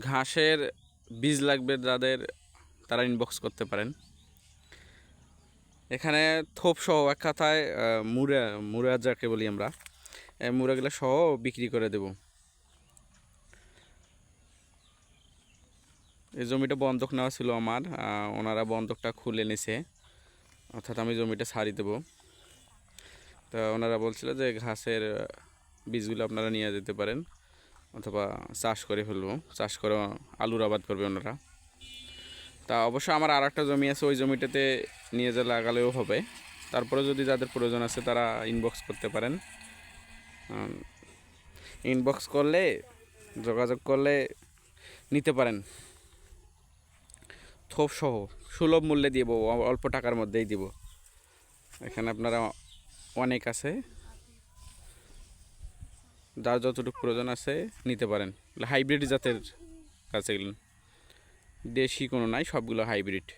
ঘাসের বীজ লাগবে যাদের, তারা ইনবক্স করতে পারেন। এখানে থোপ সহ এক কথায় মুড়া মুড়া যাকে বলি আমরা। এই মুড়াগুলো সহ বিক্রি করে দেব। এই জমিটা বন্ধক নেওয়া ছিল আমার ওনারা বন্ধকটা খুলে নিছে। অর্থাৎ আমি জমিটা ছাড়ি দেবো। তা ওনারা বলছিল যে ঘাসের বীজগুলো আপনারা নিয়ে যেতে পারেন। অথবা চাষ করে ফেলব। চাষ করে আলুর আবাদ করবে ওনারা। তা অবশ্য আমার আর একটা জমি আছে, ওই জমিটাতে নিয়ে যা লাগালেও হবে। তারপরে যদি যাদের প্রয়োজন আছে তারা ইনবক্স করতে পারেন। ইনবক্স করলে, যোগাযোগ করলে নিতে পারেন। থোপ সহ, সুলভ মূল্যে দিব, অল্প টাকার মধ্যেই দিব। এখানে আপনারা অনেক আছে। যার যতটুকু প্রয়োজন আছে নিতে পারেন। হাইব্রিড জাতের এগুলো। দেশি কোনো নাই সবগুলো হাইব্রিড